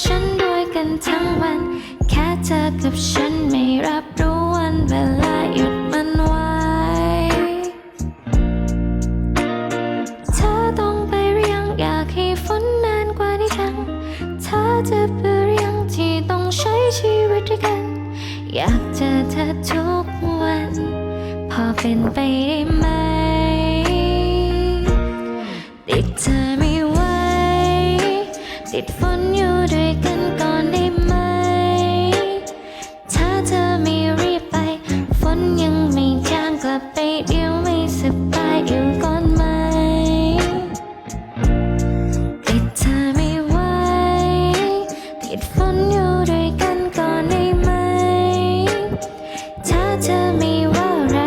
ฉันด้วยกันทั้งวัน แค่เธอกับฉันไม่รับรู้วันเวลาหยุดมันไว้ เธอต้องไปหรือยังอยากให้ฝนนานกว่านี้จัง เธอจะเบื่อหรือยังที่ต้องใช้ชีวิตด้วยกัน อยากเจอเธอทุกวัน พอเป็นไปได้ไหม ติดฝนอยู่ด้วยกันก่อนได้ไหม ถ้าเธอไม่รีบไป ฝนยังไม่จางกลับไปเดี๋ยวไม่สบายอยู่ก่อนไหม ติดเธอไม่ไหวติดฝนอยู่ด้วยกันก่อนได้ไหม ถ้าเธอไม่ว่าอะไร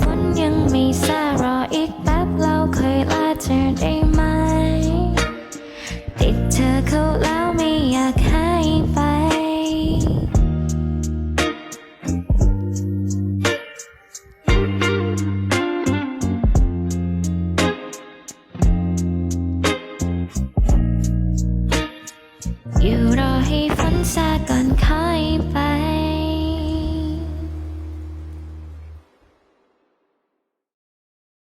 ฝนยังไม่ซารออีกแป๊บเราเคยลาเธอได้ รอให้ฝันซาก่อนค่อยไป